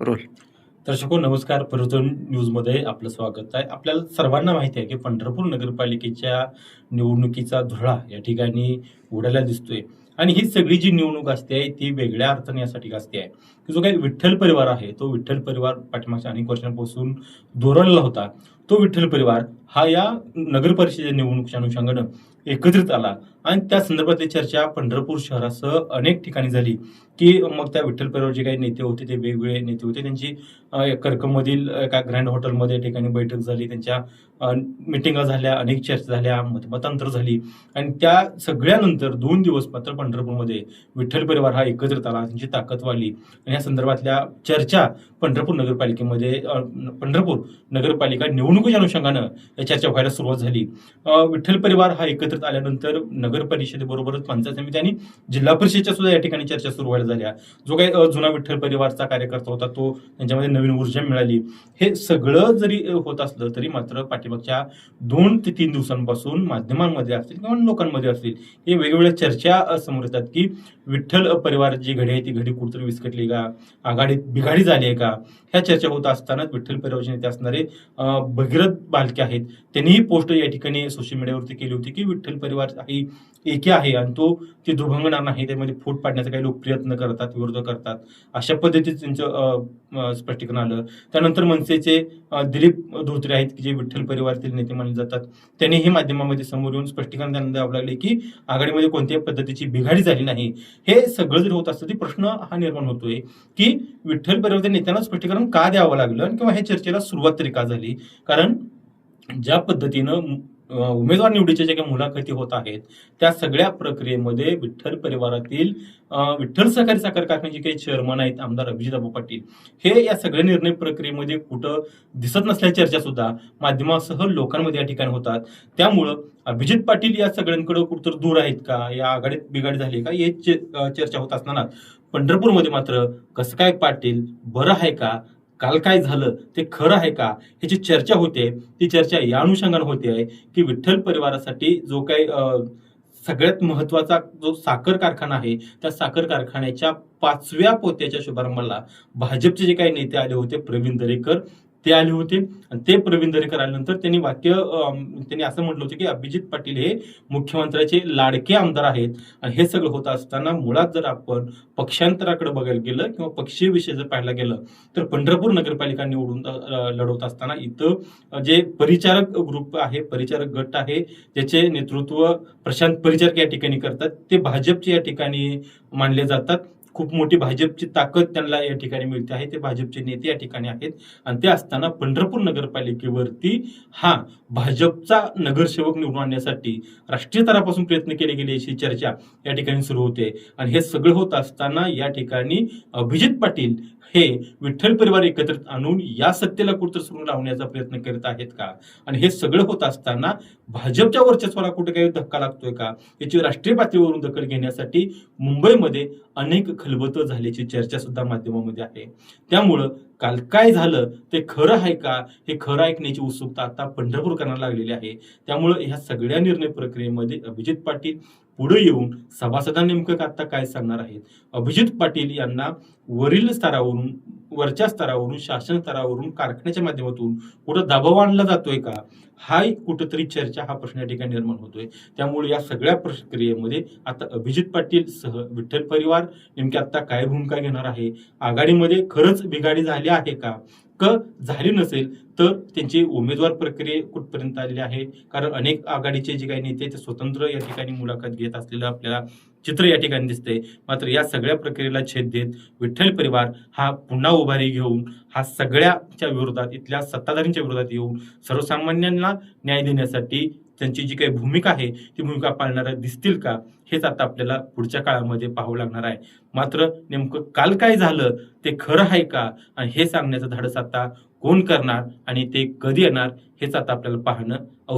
Role दर्शको नमस्कार. परिवर्तन न्यूजमध्ये आपलं स्वागत आहे. आपल्याला सर्वांना माहिती आहे की पंढरपूर नगरपालिकेच्या निवडणुकीचा धुळा या ठिकाणी उडायला दिसतोय. आणि ही सगळी जी निवडणूक असते ती वेगळ्या अर्थाने यासाठी असते. आहे की जो काही विठ्ठल परिवार आहे तो विठ्ठल परिवार पाठीमागच्या अनेक वर्षांपासून धोरणला होता. तो विठ्ठल परिवार हा या नगर परिषदे निवडणुकीच्या अनुषंगानं एकत्रित आला. आणि त्या संदर्भातली चर्चा पंढरपूर शहरासह अनेक ठिकाणी झाली की मग त्या विठ्ठल जे काही नेते होते ते वेगवेगळे नेते होते. त्यांची कर्कमधील एका ग्रँड हॉटेलमध्ये ठिकाणी बैठक झाली. त्यांच्या मिटिंगा झाल्या अनेक चर्चा झाल्या मतमतांतर झाली. आणि त्या सगळ्यानंतर दोन दिवस मात्र पंढरपूरमध्ये विठ्ठल परिवार हा एकत्रित आला. त्यांची ताकद वाढली. आणि या संदर्भातल्या चर्चा पंढरपूर नगरपालिकेमध्ये पंढरपूर नगरपालिका निवडणुकीच्या अनुषंगानं चर्चा व्हायला सुरुवात झाली. विठ्ठल परिवार हा एकत्रित आल्यानंतर नगर परिषदेबरोबरच पंचायत समिती आणि जिल्हा परिषदेच्या सुद्धा या ठिकाणी चर्चा सुरू व्हायला झाल्या जो काही जुना विठ्ठल परिवारचा कार्यकर्ता होता तो त्यांच्यामध्ये नवीन ऊर्जा मिळाली. हे सगळं जरी होत असलं तरी मात्र पाठीमागच्या दोन ते तीन दिवसांपासून माध्यमांमध्ये असतील किंवा लोकांमध्ये असतील हे वेगवेगळ्या चर्चा समोर येतात की विठ्ठल परिवार जी घडी आहे ती घडी कुठतरी विस्कटली का? आघाडीत बिघाडी झाली आहे का? ह्या चर्चा होत असतानाच विठ्ठल परिवारचे नेते असणारे भगीरथ बालके आहेत. त्यांनीही पोस्ट या ठिकाणी सोशल मीडियावरती केली होती की विठ्ठल परिवार ही एकी आहे आणि तो ती दुभंगणार नाही. त्यामध्ये फूट पाडण्याचा काही लोक प्रयत्न करतात विरोध करतात. अशा पद्धतीचं त्यांचं स्पष्टीकरण आलं. त्यानंतर मनसेचे दिलीप धोत्रे आहेत की जे विठ्ठल परिवारातील नेते मानले जातात त्यांनीही माध्यमामध्ये समोर येऊन स्पष्टीकरण त्यांना द्यावं लागले की आघाडीमध्ये कोणत्याही पद्धतीची बिघाडी झाली नाही. हे सगळं जर होत असतं ते प्रश्न हा निर्माण होतोय की विठ्ठल परिवारातील नेत्यांना स्पष्टीकरण का द्यावं लागलं किंवा ह्या चर्चेला सुरुवात तरी का झाली? कारण ज्या पद्धतीनं उमेदवार निवडीच्या ज्या काही मुलाखती होत आहेत त्या सगळ्या प्रक्रियेमध्ये विठ्ठल परिवारातील विठ्ठल सहकारी साखर कारखान्याचे काही चेअरमन आहेत आमदार अभिजित अबू पाटील हे या सगळ्या निर्णय प्रक्रियेमध्ये कुठं दिसत नसल्याच्या चर्चा सुद्धा माध्यमासह लोकांमध्ये या ठिकाणी होतात. त्यामुळं अभिजित पाटील या सगळ्यांकडे कुठतर दूर आहेत का? या आघाडीत बिघाड झाली का? हे चर्चा होत असताना पंढरपूरमध्ये मात्र कसं काय पाटील बरं आहे का? काल काय झालं ते खरं आहे का? ह्याची चर्चा होते. ती चर्चा या अनुषंगाने होते आहे की विठ्ठल परिवारासाठी जो काही सगळ्यात महत्त्वाचा जो साखर कारखाना आहे त्या साखर कारखान्याच्या पाचव्या पोत्याच्या शुभारंभाला भाजपचे जे काही नेते आले होते प्रवीण दरेकर ते आले होते. आणि ते प्रवीण दरेकर आल्यानंतर त्यांनी वाक्य त्यांनी असं म्हटलं होतं की अभिजित पाटील हे मुख्यमंत्र्याचे लाडके आमदार आहेत. आणि हे सगळं होत असताना मुळात जर आपण पक्षांतराकडे बघायला गेलं किंवा पक्षीय विषय जर पाहायला गेलं तर पंढरपूर नगरपालिका निवडून लढवत असताना इथं जे परिचारक ग्रुप आहे परिचारक गट आहे ज्याचे नेतृत्व प्रशांत परिचारक या ठिकाणी करतात ते भाजपचे या ठिकाणी मानले जातात. खूप मोठी भाजपची ताकद त्यांना या ठिकाणी मिळते आहे. ते भाजपचे नेते या ठिकाणी आहेत. आणि ते असताना पंढरपूर नगरपालिकेवरती हा भाजपचा नगरसेवक निवडून आणण्यासाठी राष्ट्रीय स्तरापासून प्रयत्न केले गेले अशी चर्चा या ठिकाणी सुरू होते. आणि हे सगळं होत असताना या ठिकाणी अभिजित पाटील हे विठ्ठल परिवार एकत्रित आणून या सत्तेला कुठं सुरू लावण्याचा प्रयत्न करत आहेत का? आणि हे सगळं होत असताना भाजपच्या वर्चस्वाला कुठे काही धक्का लागतोय का? याची राष्ट्रीय पातळीवरून दखल घेण्यासाठी मुंबईमध्ये अनेक खलबतं झाल्याची चर्चा सुद्धा माध्यमामध्ये आहे. त्यामुळं काल काय झालं ते खरं आहे का? हे खरं ऐकण्याची उत्सुकता आता पंढरपूरकरांना लागलेली आहे. त्यामुळं ह्या सगळ्या निर्णय प्रक्रियेमध्ये अभिजित पाटील पुढे येऊन सभासदांना नेमकं आता काय सांगणार आहेत? अभिजित पाटील यांना वरील स्तरावरून वरच्या स्तरावरून शासन स्तरावरून कारखान्याच्या माध्यमातून कुठं दबाव आणला जातोय का? हा एक कुठंतरी चर्चा हा प्रश्न या ठिकाणी निर्माण होतोय. त्यामुळे या सगळ्या प्रक्रियेमध्ये आता अभिजित पाटील सह विठ्ठल परिवार नेमकी आता काय भूमिका घेणार आहे? आघाडीमध्ये खरंच बिघाडी झाली आहे का? क झाली नसेल तर त्यांची उमेदवार प्रक्रिये कुठपर्यंत आलेली आहे? कारण अनेक आघाडीचे जे काही नेते ते स्वतंत्र या ठिकाणी मुलाखत घेत असलेलं आपल्याला चित्र या ठिकाणी दिसतंय. मात्र या सगळ्या प्रक्रियेला छेद देत विठ्ठल परिवार हा पुन्हा उभारी घेऊन हा सगळ्याच्या विरोधात इथल्या सत्ताधारींच्या विरोधात येऊन सर्वसामान्यांना न्याय देण्यासाठी त्यांची जी काही भूमिका आहे ती भूमिका पाळणाऱ्या दिसतील का हेच आता आपल्याला पुढच्या काळामध्ये पाहावं लागणार आहे. मात्र नेमकं काल काय झालं ते खरं आहे का आणि हे सांगण्याचं धाडस आता कोण करणार आणि ते कधी येणार हेच आता आपल्याला पाहणं